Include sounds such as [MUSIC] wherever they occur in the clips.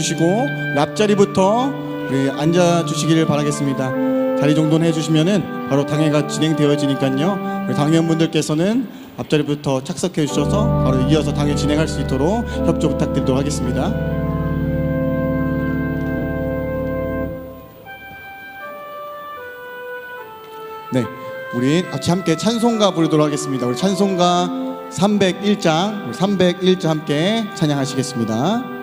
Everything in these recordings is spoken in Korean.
주시고 우리 앉아 주시기를 바라겠습니다. 자리 정돈해 주시면은 바로 당회가 진행되어지니까요. 우리 당회원분들께서는 앞자리부터 착석해 주셔서 바로 이어서 당회 진행할 수 있도록 협조 부탁드리도록 하겠습니다. 네, 우리 같이 함께 찬송가 부르도록 하겠습니다. 우리 찬송가 301장, 301장 함께 찬양하시겠습니다.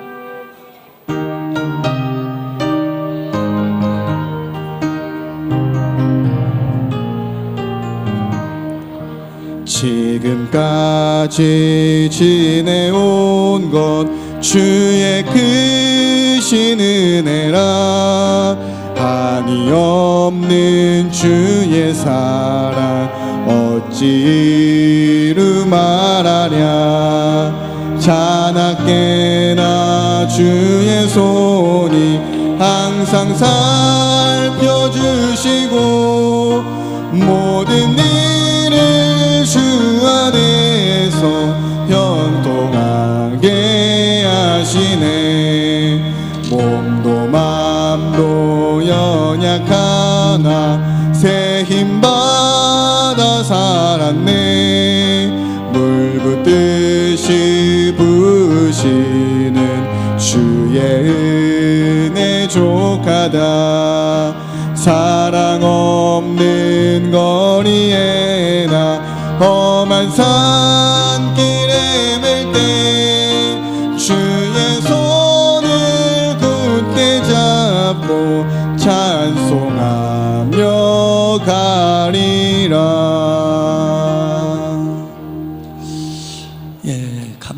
지금까지 지내온 것 주의 크신 은혜라. 한이 없는 주의 사랑 어찌 이루 말하랴. 자나깨나 주의 손이 항상 살펴주시고 모든 일 연약하나 새 힘 받아 살았네. 물 붓듯이 부시는 주의 은혜 족하다. 사랑 없는 거리에 나 험한 산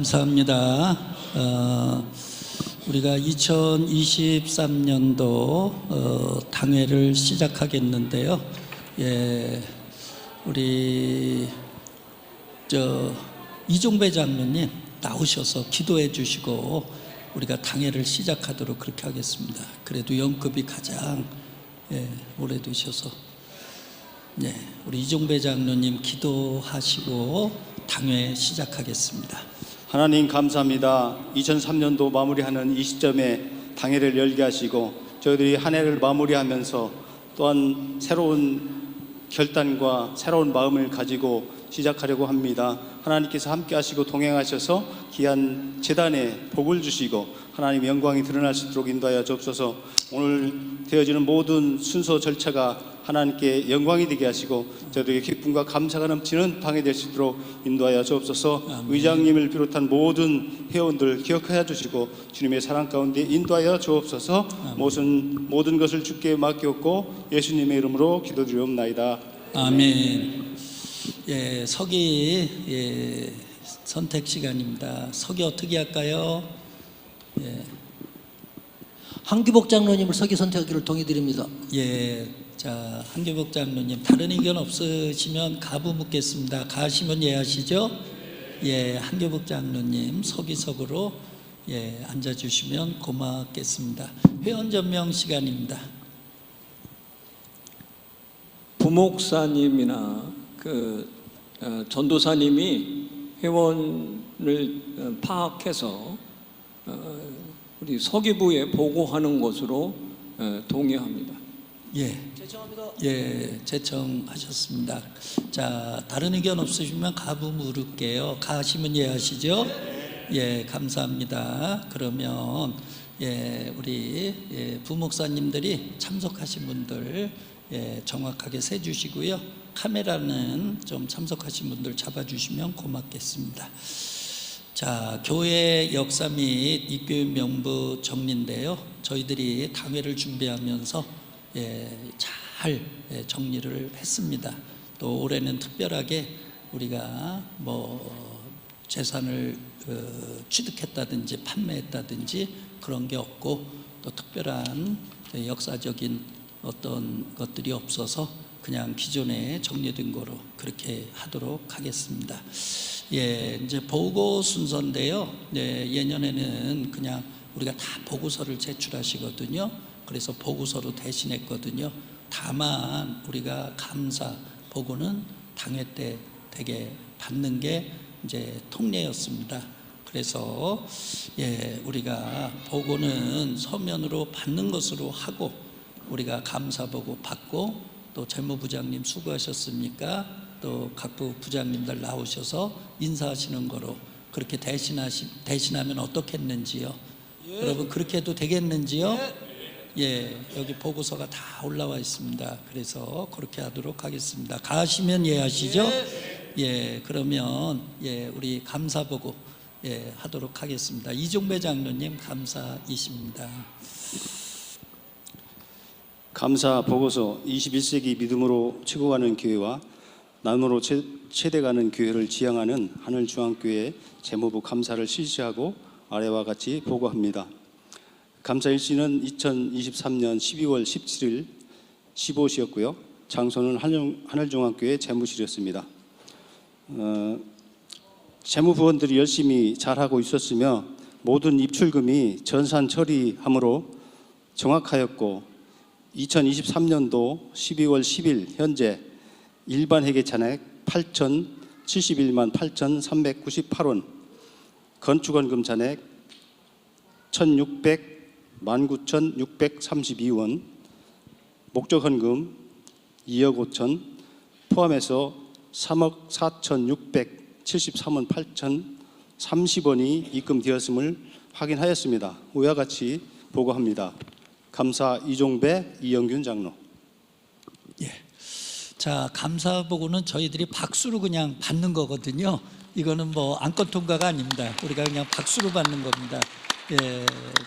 감사합니다. 어, 우리가 2023년도 어, 당회를 시작하겠는데요. 예, 우리 저 이종배 장로님 나오셔서 기도해 주시고 우리가 당회를 시작하도록 그렇게 하겠습니다. 그래도 연급이 가장 예, 오래되셔서 네, 우리 이종배 장로님 기도하시고 당회 시작하겠습니다. 하나님 감사합니다. 2003년도 마무리하는 이 시점에 당회를 열게 하시고 저희들이 한 해를 마무리하면서 또한 새로운 결단과 새로운 마음을 가지고 시작하려고 합니다. 하나님께서 함께 하시고 동행하셔서 귀한 재단에 복을 주시고 하나님 영광이 드러날 수 있도록 인도하여 주옵소서. 오늘 되어지는 모든 순서 절차가 하나님께 영광이 되게 하시고 저희들에게 기쁨과 감사가 넘치는 방해 될 수 있도록 인도하여 주옵소서. 의장님을 비롯한 모든 회원들 기억하여 주시고 주님의 사랑 가운데 인도하여 주옵소서. 모든 모든 것을 주께 맡겼고 예수님의 이름으로 기도드리옵나이다. 아멘. 예, 서기 예, 선택 시간입니다. 서기 어떻게 할까요? 한규복 장로님을 서기 선택하기를 동의드립니다. 예, 자 한계복 장로님 다른 의견 없으시면 가부 묻겠습니다. 가시면 예하시죠? 예, 한계복 장로님 서기석으로 예 앉아주시면 고맙겠습니다. 회원 전명 시간입니다. 부목사님이나 그 어, 전도사님이 회원을 어, 파악해서 어, 우리 서기부에 보고하는 것으로 어, 동의합니다. 예, 제청합니다. 예, 제청하셨습니다. 자, 다른 의견 없으시면 가부 물을게요. 가시면 예하시죠? 예, 감사합니다. 그러면 예, 우리 예, 부목사님들이 참석하신 분들 예, 정확하게 세 주시고요. 카메라는 좀 참석하신 분들 잡아주시면 고맙겠습니다. 자, 교회 역사 및 입교인 명부 정리인데요. 저희들이 당회를 준비하면서 예, 잘 예, 정리를 했습니다. 또 올해는 특별하게 우리가 뭐 재산을 어, 취득했다든지 판매했다든지 그런 게 없고 또 특별한 역사적인 어떤 것들이 없어서 그냥 기존에 정리된 거로 그렇게 하도록 하겠습니다. 예, 이제 보고 순서인데요. 네, 예년에는 그냥 우리가 다 보고서를 제출하시거든요. 그래서 보고서로 대신했거든요. 다만 우리가 감사 보고는 당회 때 되게 받는 게 이제 통례였습니다. 그래서 예, 우리가 보고는 서면으로 받는 것으로 하고 우리가 감사 보고 받고 또 재무부장님 수고하셨습니까? 또 각부 부장님들 나오셔서 인사하시는 거로 그렇게 대신하시 대신하면 어떻겠는지요? 여러분 그렇게 해도 되겠는지요? 예, 여기 보고서가 다 올라와 있습니다. 그래서 그렇게 하도록 하겠습니다. 가시면 예하시죠? 예, 그러면 예, 우리 감사 보고 예, 하도록 하겠습니다. 이종배 장로님 감사이십니다. 감사 보고서 21세기 믿음으로 치고 가는 교회와 나눔으로 채- 채대가는 교회를 지향하는 하늘중앙교회 재무부 감사를 실시하고 아래와 같이 보고합니다. 감사 일시는 2023년 12월 17일 15시였고요. 장소는 하늘- 하늘중앙교회 재무실이었습니다. 어, 재무부원들이 열심히 잘하고 있었으며 모든 입출금이 전산 처리함으로 정확하였고 2023년도 12월 10일 현재 일반 회계 잔액 8,071만 8,398원, 건축원금 잔액 1,600만 9,632원, 목적헌금 2억 5천 포함해서 3억 4,673원 8천 30원이 입금되었음을 확인하였습니다. 위와 같이 보고합니다. 감사 이종배 이영균 장로. 자, 감사 보고는 저희들이 박수로 그냥 받는 거거든요. 이거는 뭐 안건 통과가 아닙니다. 우리가 그냥 박수로 받는 겁니다. 예,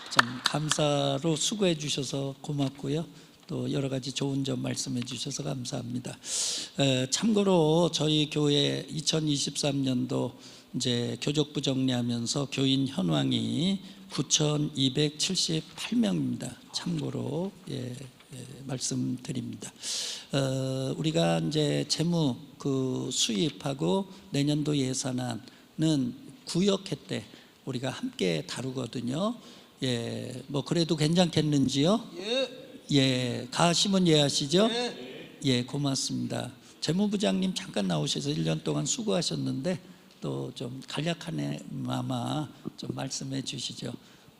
참 감사로 수고해 주셔서 고맙고요. 또 여러 가지 좋은 점 말씀해 주셔서 감사합니다. 에, 참고로 저희 교회 2023년도 이제 교족부 정리하면서 교인 현황이 9,278명입니다. 참고로 예, 예, 말씀드립니다. 어, 우리가 이제 재무 그 수입하고 내년도 예산안은 구역회 때 우리가 함께 다루거든요. 예, 뭐 그래도 괜찮겠는지요? 예, 가시면 예하시죠? 예, 고맙습니다. 재무부장님 잠깐 나오셔서 1년 동안 수고하셨는데 또 좀 간략하네 마마 좀 말씀해 주시죠.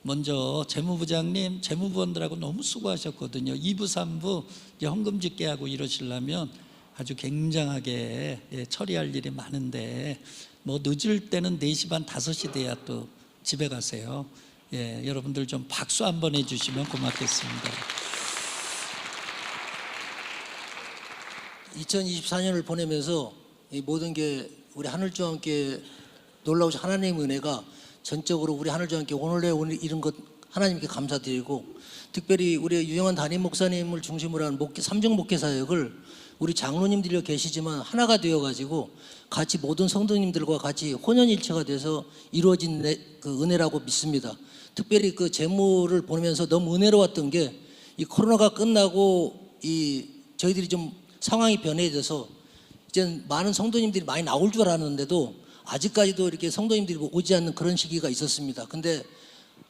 먼저 재무부장님, 재무부원들하고 너무 수고하셨거든요. 2부, 3부 이제 헌금 집계하고 이러시려면 아주 굉장하게 예, 처리할 일이 많은데 뭐 늦을 때는 4시 반, 5시 돼야 또 집에 가세요. 예, 여러분들 좀 박수 한번 해주시면 고맙겠습니다. 2024년을 보내면서 이 모든 게 우리 하늘중앙교회 놀라우신 하나님의 은혜가 전적으로 우리 하늘중앙교회 오늘의 오늘 이런 것 하나님께 감사드리고 특별히 우리 유영한 담임 목사님을 중심으로 한 목회, 삼중 목회 사역을 우리 장로님들이 계시지만 하나가 되어 가지고 같이 모든 성도님들과 같이 혼연일체가 돼서 이루어진 내- 그 은혜라고 믿습니다. 특별히 그 재무를 보면서 너무 은혜로웠던 게 이 코로나가 끝나고 이 저희들이 좀 상황이 변해져서 이제 많은 성도님들이 많이 나올 줄 알았는데도 아직까지도 이렇게 성도님들이 오지 않는 그런 시기가 있었습니다. 근데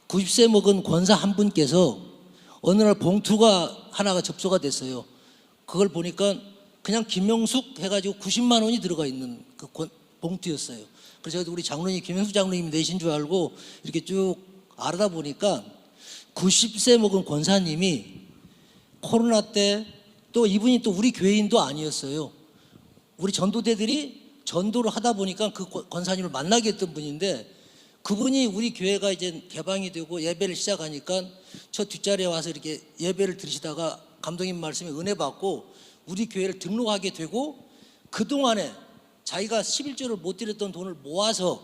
90세 먹은 권사 한 분께서 어느 날 봉투가 하나가 접수가 됐어요. 그걸 보니까 그냥 김명숙 해가지고 90만 원이 들어가 있는 그 권- 봉투였어요. 그래서 우리 장로님 김명숙 장로님이 내신 줄 알고 이렇게 쭉 알아다 보니까 90세 먹은 권사님이 코로나 때 또 이분이 또 우리 교회인도 아니었어요. 우리 전도대들이 전도를 하다 보니까 그 권- 권사님을 만나게 했던 분인데 그분이 우리 교회가 이제 개방이 되고 예배를 시작하니까 저 뒷자리에 와서 이렇게 예배를 들으시다가 감독님 말씀에 은혜 받고 우리 교회를 등록하게 되고 그동안에 자기가 11조를 못 드렸던 돈을 모아서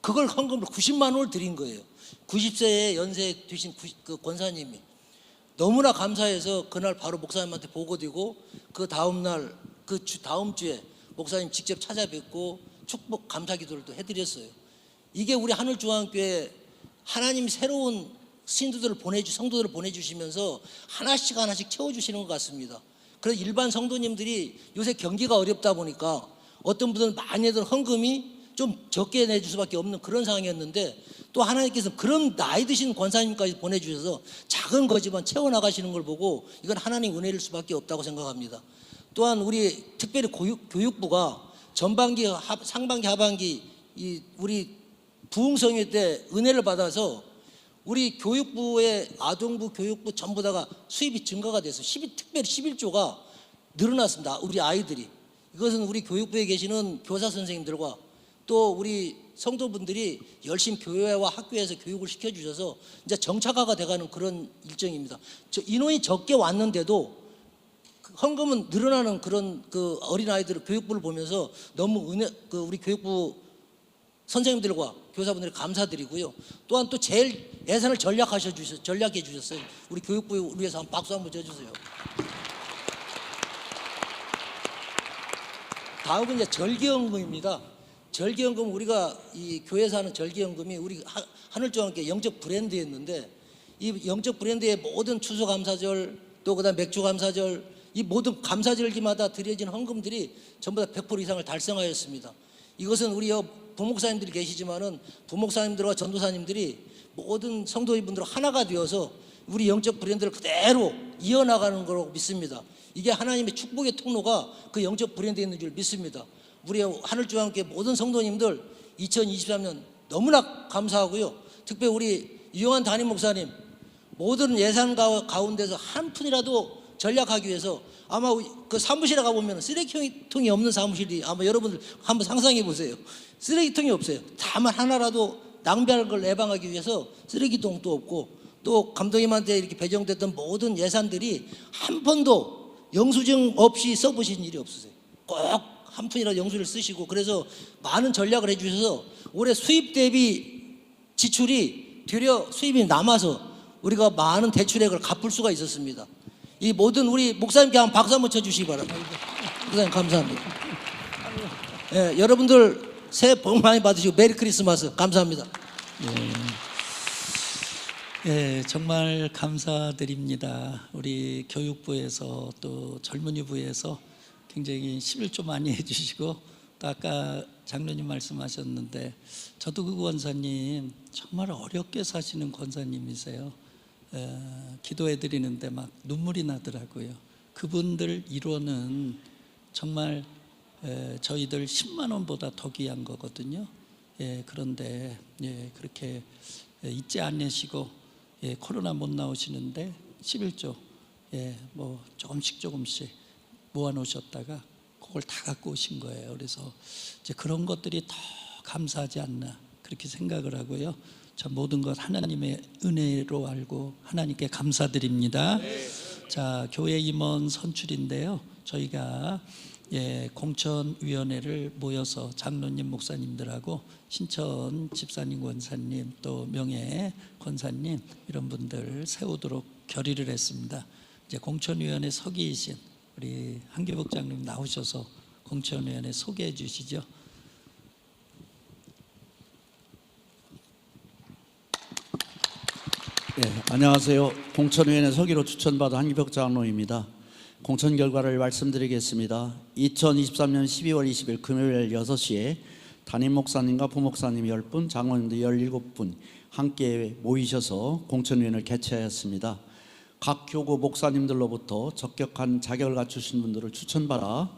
그걸 헌금을 90만 원을 드린 거예요. 90세의 연세에 되신 구- 그 권사님이 너무나 감사해서 그날 바로 목사님한테 보고 드리고 그 다음 날 그 다음 주에 목사님 직접 찾아뵙고 축복 감사 기도를 또 해드렸어요. 이게 우리 하늘중앙교회 하나님 새로운 신도들을 보내주 성도들을 보내주시면서 하나씩 하나씩 채워주시는 것 같습니다. 그래서 일반 성도님들이 요새 경기가 어렵다 보니까 어떤 분들은 많이 내던 헌금이 좀 적게 내줄 수밖에 없는 그런 상황이었는데 또 하나님께서 그런 나이 드신 권사님까지 보내주셔서 작은 거지만 채워나가시는 걸 보고 이건 하나님 은혜일 수밖에 없다고 생각합니다. 또한 우리 특별히 교육, 교육 부가 전반기, 하- 상반기, 하반기 이 우리 부흥성회 때 은혜를 받아서 우리 교육부의 아동부 교육부 전부 다가 수입이 증가가 돼서 12, 특별히 11조가 늘어났습니다. 우리 아이들이. 이것은 우리 교육부에 계시는 교사 선생님들과 또 우리 성도분들이 열심히 교회와 학교에서 교육을 시켜주셔서 이제 정착화가 돼가는 그런 일정입니다. 저 인원이 적게 왔는데도 그 헌금은 늘어나는 그런 그 어린 아이들 교육부를 보면서 너무 은혜 그 우리 교육부 선생님들과 교사분들이 감사드리고요. 또한 또 제일 예산을 전략하셔 주셔 전략해 주셨어요. 우리 교육부 위해서 한 박수 한번 쳐주세요. 다음은 이제 절기연금입니다. 절기연금 우리가 이 교회에서 하는 절기연금이 우리 하- 하늘조항께 영적 브랜드였는데 이 영적 브랜드의 모든 추수감사절 또 그다음 맥주감사절 이 모든 감사절기마다 드려진 헌금들이 전부 다 100% 이상을 달성하였습니다. 이것은 우리 여 부목사님들이 계시지만은 부목사님들과 전도사님들이 모든 성도님분들 하나가 되어서 우리 영적 브랜드를 그대로 이어나가는 거라고 믿습니다. 이게 하나님의 축복의 통로가 그 영적 브랜드에 있는 줄 믿습니다. 우리 하늘주왕께 모든 성도님들 2023년 너무나 감사하고요. 특별히 우리 유영한 담임 목사님 모든 예산 가- 가운데서 한 푼이라도 전략하기 위해서 아마 그 사무실에 가보면 쓰레기통이 없는 사무실이 아마 여러분들 한번 상상해 보세요. 쓰레기통이 없어요. 다만 하나라도 낭비하는 걸 예방하기 위해서 쓰레기통도 없고 또 감독님한테 이렇게 배정됐던 모든 예산들이 한 푼도 영수증 없이 써보신 일이 없으세요. 꼭 한 푼이라도 영수를 쓰시고 그래서 많은 전략을 해주셔서 올해 수입 대비 지출이 되려 수입이 남아서 우리가 많은 대출액을 갚을 수가 있었습니다. 이 모든 우리 목사님께 한번 박수 한번 쳐주시기 바랍니다. 목사님 감사합니다. 예, 여러분들 새해 복 많이 받으시고 메리 크리스마스 감사합니다. 예, 정말 감사드립니다. 우리 교육부에서 또 젊은이부에서 굉장히 11조 많이 [LAUGHS] 해주시고 또 아까 장로님 말씀하셨는데 저도 그 권사님 정말 어렵게 사시는 권사님이세요. 에, 기도해 드리는데 막 눈물이 나더라고요. 그분들 일원은 정말 에, 저희들 10만 원보다 더 귀한 거거든요. 예, 그런데 예, 그렇게 예, 잊지 않으시고 예, 코로나 못 나오시는데 11조 예, 뭐 조금씩 조금씩 모아 놓으셨다가 그걸 다 갖고 오신 거예요. 그래서 이제 그런 것들이 더 감사하지 않나 그렇게 생각을 하고요. 저 모든 것 하나님의 은혜로 알고 하나님께 감사드립니다. 자, 교회 임원 선출인데요. 저희가 예, 공천위원회를 모여서 장로님 목사님들하고 신천 집사님 권사님 또 명예 권사님 이런 분들 세우도록 결의를 했습니다. 이제 공천위원회 서기이신 우리 한기복 장님 나오셔서 공천위원회 소개해 주시죠. 예, 안녕하세요. 공천위원회 서기로 추천받은 한기벽 장로입니다. 공천 결과를 말씀드리겠습니다. 2023년 12월 20일 금요일 6시에 담임 목사님과 부목사님 10분, 장로님들 17분 함께 모이셔서 공천위원회를 개최하였습니다. 각 교구 목사님들로부터 적격한 자격을 갖추신 분들을 추천받아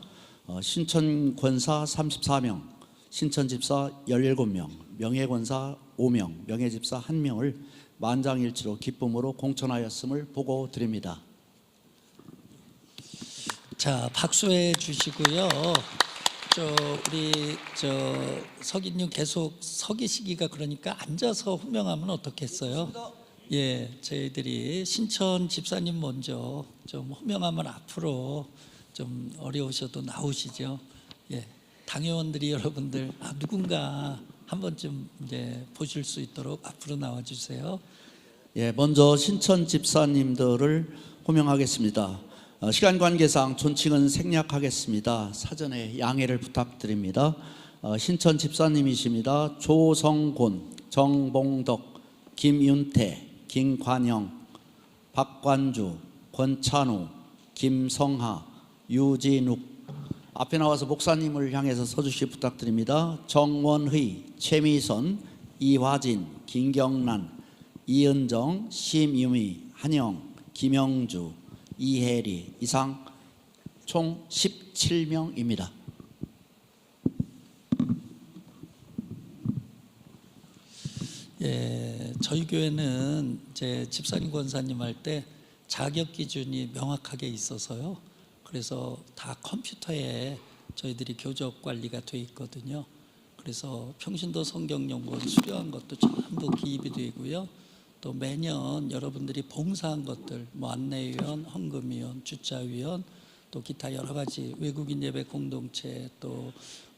어, 신천 권사 34명, 신천 집사 17명, 명예 권사 5명, 명예 집사 1명을 만장일치로 기쁨으로 공천하였음을 보고 드립니다. 자, 박수해 주시고요. 저 우리 저 석인님 계속 서기시기가 그러니까 앉아서 호명하면 어떻겠어요? 예, 저희들이 신천 집사님 먼저 좀 호명하면 앞으로 좀 어려우셔도 나오시죠. 예, 당회원들이 여러분들 아, 누군가 한 번쯤 이제 보실 수 있도록 앞으로 나와 주세요. 예, 먼저 신천 집사님들을 호명하겠습니다. 어, 시간 관계상 존칭은 생략하겠습니다. 사전에 양해를 부탁드립니다. 어, 신천 집사님이십니다. 조성곤, 정봉덕, 김윤태, 김관영, 박관주, 권찬우, 김성하, 유진욱 앞에 나와서 목사님을 향해서 서주시 부탁드립니다. 정원의, 최미선, 이화진, 김경란, 이은정, 심유미, 한영, 김영주, 이혜리 이상 총 17명입니다. 예, 저희 교회는 이제 집사님 권사님 할 때 자격 기준이 명확하게 있어서요. 그래서 다 컴퓨터에 저희들이 교접 관리가 돼 있거든요. 그래서 평신도 성경연구원 수료한 것도 전부 기입이 되고요. 또 매년 여러분들이 봉사한 것들, 뭐 안내위원, 헌금위원, 주차위원, 또 기타 여러 가지 외국인 예배 공동체 또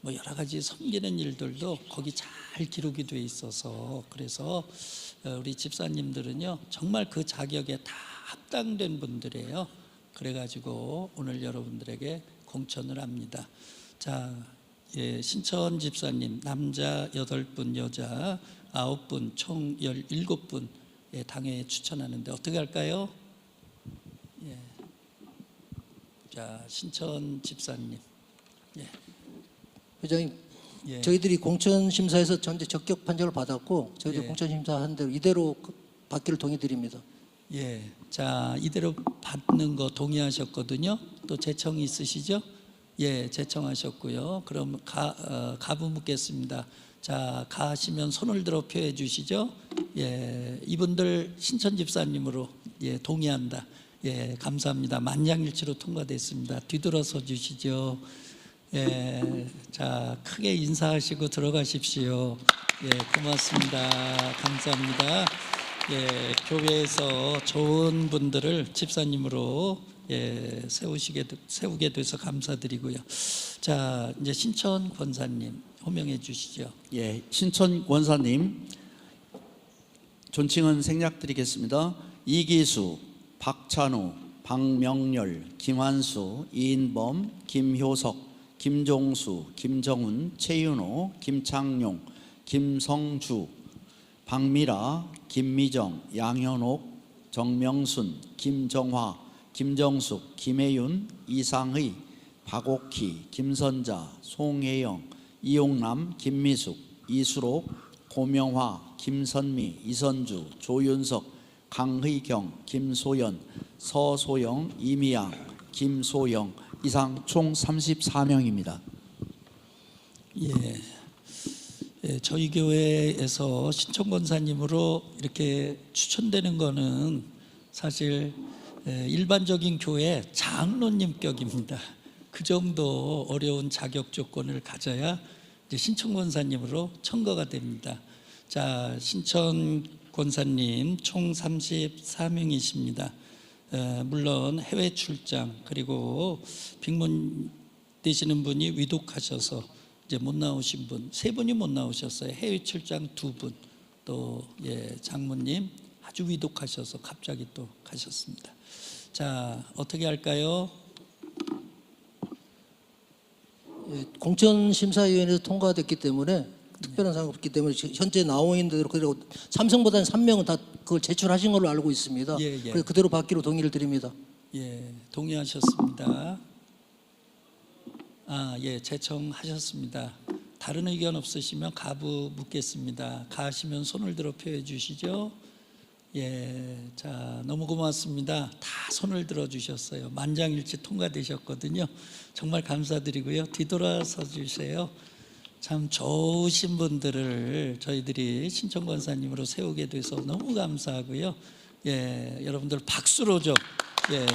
뭐 여러 가지 섬기는 일들도 거기 잘 기록이 돼 있어서 그래서 어, 우리 집사님들은요 정말 그 자격에 다 합당된 분들이에요. 그래가지고 오늘 여러분들에게 공천을 합니다. 자, 예, 신천 집사님 남자 여덟 분 여자 아홉 분총 열일곱 분 예, 당회에 추천하는데 어떻게 할까요? 예. 자, 신천 집사님. 예. 회장님, 예. 저희들이 공천 심사에서 전체 적격 판정을 받았고 저희들 예. 공천 심사 한 대로 이대로 그- 받기를 동의드립니다. 예. 자, 이대로 받는 거 동의하셨거든요. 또 재청 있으시죠? 예, 재청하셨고요. 그럼 가, 어, 가부 묻겠습니다. 자, 가시면 손을 들어 표해 주시죠. 예, 이분들 신천 집사님으로 예, 동의한다. 예, 감사합니다. 만장일치로 통과됐습니다. 뒤돌아서 주시죠. 예, 자, 크게 인사하시고 들어가십시오. 예, 고맙습니다. 감사합니다. 예, 교회에서 좋은 분들을 집사님으로 예, 세우시게 되- 세우게 돼서 감사드리고요. 자, 이제 신천 권사님 호명해 주시죠. 예, 신천 권사님 존칭은 생략드리겠습니다. 이기수, 박찬우, 박명렬, 김환수, 이인범, 김효석, 김종수, 김정훈, 최윤호, 김창용, 김성주, 박미라, 김미정, 양현옥, 정명순, 김정화, 김정숙, 김혜윤, 이상의, 박옥희, 김선자, 송혜영, 이용남, 김미숙, 이수록, 고명화, 김선미, 이선주, 조윤석, 강의경, 김소연, 서소영, 이미양, 김소영 이상 총 34명입니다. 예. 예, 저희 교회에서 신청 권사님으로 이렇게 추천되는 거는 사실 예, 일반적인 교회 장로님격입니다. 그 정도 어려운 자격 조건을 가져야 신청 권사님으로 청거가 됩니다. 자, 신천 권사님 총 34명이십니다. 에, 물론 해외 출장 그리고 빅문 되시는 분이 위독하셔서 이제 못 나오신 분 세 분이 못 나오셨어요. 해외 출장 두 분, 또 예, 장모님 아주 위독하셔서 갑자기 또 가셨습니다. 자 어떻게 할까요? 예, 공천 심사위원회에서 통과됐기 때문에 특별한 사항 없기 때문에 지- 현재 나오 있는 대로 그리고 삼성보다는 3명은 다 그걸 제출하신 걸로 알고 있습니다. 예, 예. 그래서 그대로 받기로 동의를 드립니다. 예, 동의하셨습니다. 아, 예, 제청하셨습니다. 다른 의견 없으시면 가부 묻겠습니다. 가시면 손을 들어 표해 주시죠. 예, 자, 너무 고맙습니다. 다 손을 들어 주셨어요. 만장일치 통과되셨거든요. 정말 감사드리고요. 뒤돌아서 주세요. 참 좋으신 분들을 저희들이 신청 권사님으로 세우게 돼서 너무 감사하고요. 예, 여러분들 박수로 좀 예, 예,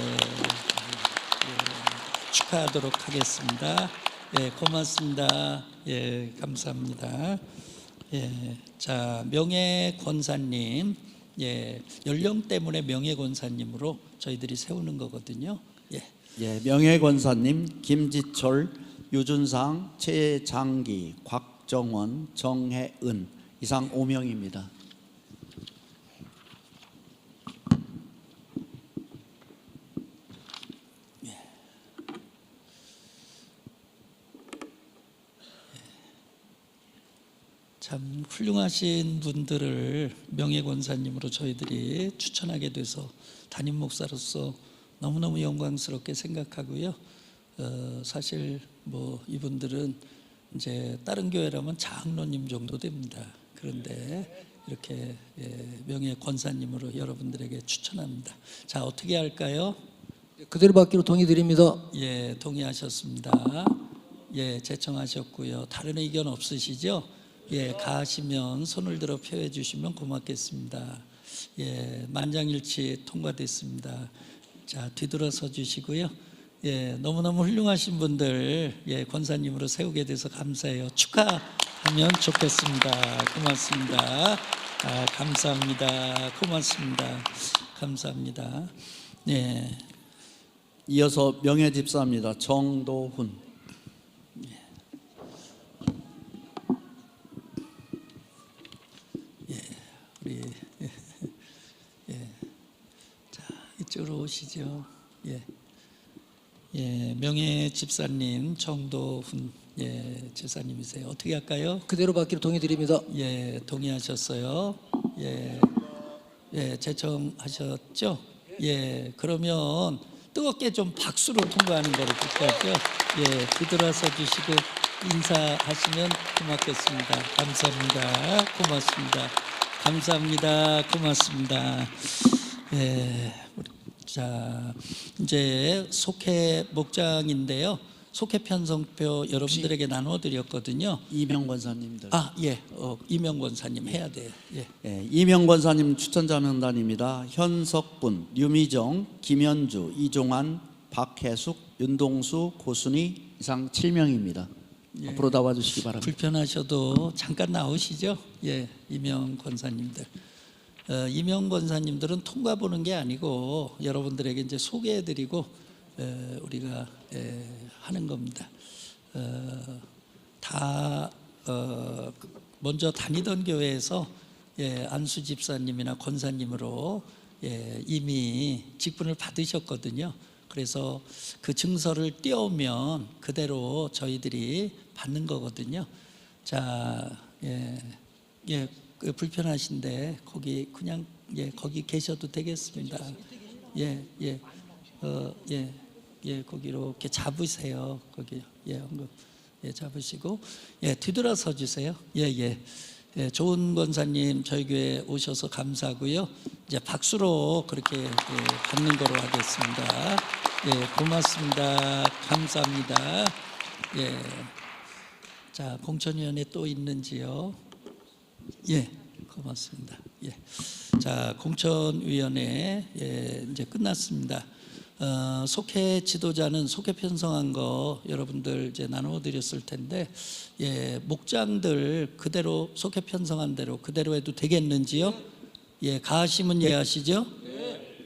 축하하도록 하겠습니다. 예, 고맙습니다. 예, 감사합니다. 예, 자 명예 권사님, 예, 연령 때문에 명예 권사님으로 저희들이 세우는 거거든요. 예, 예, 명예 권사님 김지철, 유준상, 최장기, 곽정원, 정혜은 이상 5명입니다. 참 훌륭하신 분들을 명예 권사님으로 저희들이 추천하게 돼서 담임 목사로서 너무너무 영광스럽게 생각하고요. 어, 사실 뭐 이분들은 이제 다른 교회라면 장로님 정도 됩니다. 그런데 이렇게 예, 명예 권사님으로 여러분들에게 추천합니다. 자 어떻게 할까요? 그대로 받기로 동의 드립니다. 예, 동의하셨습니다. 예, 제청하셨고요. 다른 의견 없으시죠? 예, 가시면 손을 들어 표해 주시면 고맙겠습니다. 예, 만장일치 통과됐습니다. 자, 뒤돌아서 주시고요. 예, 너무너무 훌륭하신 분들 예, 권사님으로 세우게 돼서 감사해요. 축하하면 좋겠습니다. 고맙습니다. 아, 감사합니다. 고맙습니다. 감사합니다. 예. 이어서 명예 집사입니다. 정도훈. 우리 예. 자, 이쪽으로 오시죠. 예. 예, 명예 집사님 정도훈 예, 집사님이세요. 어떻게 할까요? 그대로 받기로 동의드립니다. 예, 동의하셨어요. 예, 예, 제청하셨죠? 예, 그러면 뜨겁게 좀 박수로 통과하는 거로 부탁할죠. 예, 뒤돌아서 주시고 인사하시면 고맙겠습니다. 감사합니다. 고맙습니다. 감사합니다. 고맙습니다. 예, 자 이제 속회 목장인데요. 속회 편성표 여러분들에게 나눠 드렸거든요. 이명 권사님들. 아, 예. 어, 이명 권사님 해야 돼요. 예. 예, 이명 권사님 추천자 명단입니다. 현석분, 류미정, 김현주, 이종환, 박혜숙, 윤동수, 고순희 이상 7명입니다. 앞으로 나와 주시기 바랍니다. 불편하셔도 잠깐 나오시죠. 예. 이명 권사님들. 어, 이명 권사님들은 통과 보는 게 아니고 여러분들에게 이제 소개해 드리고 에, 우리가 에, 하는 겁니다. 어, 다 어, 먼저 다니던 교회에서 예, 안수 집사님이나 권사님으로 예, 이미 직분을 받으셨거든요. 그래서 그 증서를 띄우면 그대로 저희들이 받는 거거든요. 자, 예, 예, 그 불편하신데 거기 그냥 예, 거기 계셔도 되겠습니다. 예, 예, 어, 예, 예, 거기로 이렇게 잡으세요. 거기 예. 예, 잡으시고 예, 뒤돌아서 주세요. 예, 예. 예, 좋은 권사님 저희 교회 오셔서 감사하고요. 이제 박수로 그렇게 예, 받는 거로 하겠습니다. 예, 고맙습니다. 감사합니다. 예. 자, 공천위원회 또 있는지요? 예, 고맙습니다. 예. 자, 공천위원회 예, 이제 끝났습니다. 어, 속회 지도자는 속회 편성한 거 여러분들 이제 나눠 드렸을 텐데, 예, 목장들 그대로 속회 편성한 대로 그대로 해도 되겠는지요? 예, 가하시면 예하시죠?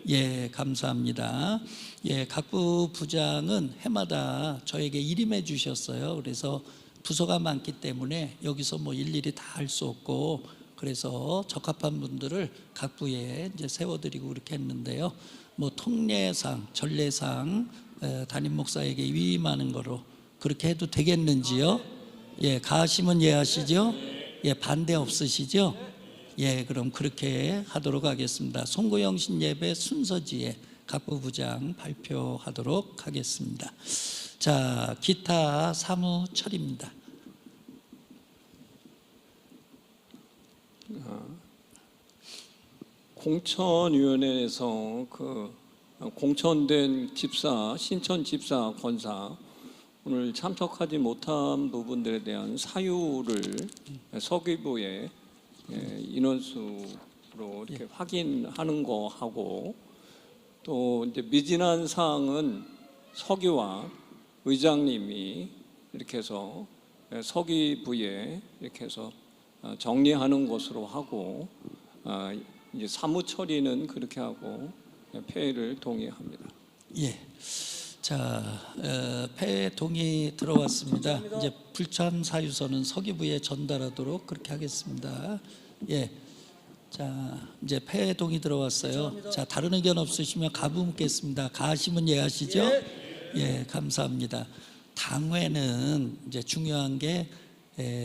예, 감사합니다. 예, 각부 부장은 해마다 저에게 일임해 주셨어요. 그래서 부서가 많기 때문에 여기서 뭐 일일이 다 할 수 없고 그래서 적합한 분들을 각 부에 이제 세워드리고 그렇게 했는데요. 뭐 통례상, 전례상 에, 담임 목사에게 위임하는 거로 그렇게 해도 되겠는지요? 예, 가하시면 예하시죠? 예, 반대 없으시죠? 예, 그럼 그렇게 하도록 하겠습니다. 송구영신 예배 순서지에 각부부장 발표하도록 하겠습니다. 자, 기타 사무 처리입니다. 공천위원회에서 그 공천된 집사, 신천 집사, 권사 오늘 참석하지 못한 부분들에 대한 사유를 서기부에 예, 인원수로 이렇게 확인하는 거 하고 또 이제 미진한 사항은 서기와 의장님이 이렇게 해서 예, 서기부에 이렇게 해서 어, 정리하는 것으로 하고 아, 이제 사무 처리는 그렇게 하고 폐를 동의합니다. 예. 자, 어, 폐 동의 들어왔습니다. 이제 불참 사유서는 서기부에 전달하도록 그렇게 하겠습니다. 예. 자, 이제 폐 동의 들어왔어요. 자, 다른 의견 없으시면 가부 묻겠습니다. 가하시면 예하시죠? 예, 감사합니다. 당회는 이제 중요한 게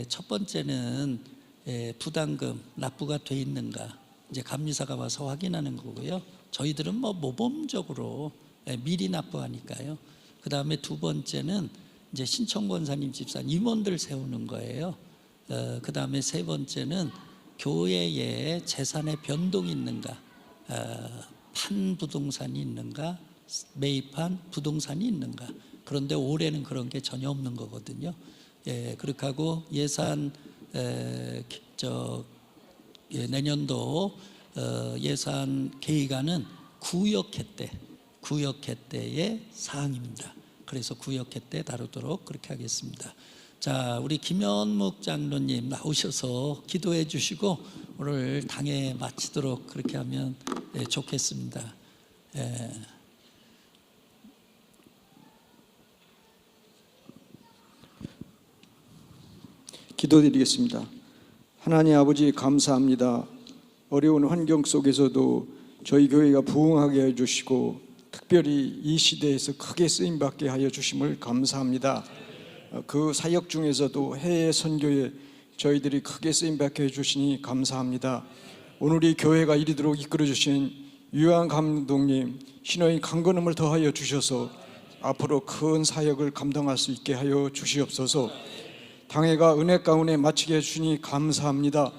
첫 번째는 에, 부담금 납부가 돼 있는가 이제 감리사가 와서 확인하는 거고요. 저희들은 뭐 모범적으로 예, 미리 납부하니까요. 그 다음에 두 번째는 이제 신청 권사님 집산 임원들 세우는 거예요. 어, 그 다음에 세 번째는 교회에 재산의 변동이 있는가, 어, 판 부동산이 있는가, 매입한 부동산이 있는가. 그런데 올해는 그런 게 전혀 없는 거거든요. 예, 그렇게 하고 예산 에, 기- 저 예, 내년도 어, 예산 계획안은 구역회 때 구역회 때의 사항입니다. 그래서 구역회 때 다루도록 그렇게 하겠습니다. 자, 우리 김현묵 장로님 나오셔서 기도해 주시고 오늘 당에 마치도록 그렇게 하면 예, 좋겠습니다. 예. 기도드리겠습니다. 하나님 아버지 감사합니다. 어려운 환경 속에서도 저희 교회가 부흥하게 해주시고 특별히 이 시대에서 크게 쓰임 받게 하여 주심을 감사합니다. 어, 그 사역 중에서도 해외 선교에 저희들이 크게 쓰임 받게 해주시니 감사합니다. 오늘 이 교회가 이리도록 이끌어 주신 유한 감독님 신호의 강건함을 더하여 주셔서 앞으로 큰 사역을 감당할 수 있게 하여 주시옵소서. 당회가 은혜 가운데 마치게 해주시니 감사합니다.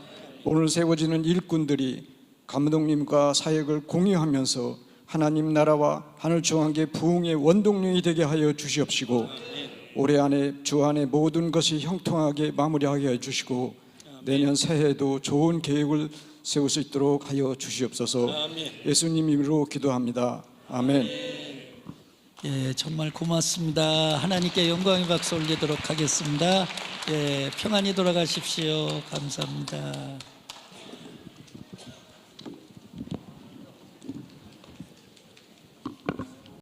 오늘 세워지는 일꾼들이 감독님과 사역을 공유하면서 하나님 나라와 하늘 중앙계 부흥의 원동력이 되게 하여 주시옵시고 올해 안에 주 안에 모든 것이 형통하게 마무리하게 해주시고 내년 새해에도 좋은 계획을 세울 수 있도록 하여 주시옵소서 예수님 이름으로 기도합니다. 아멘. 예, 정말 고맙습니다. 하나님께 영광의 박수 올리도록 하겠습니다. 예, 평안히 돌아가십시오. 감사합니다.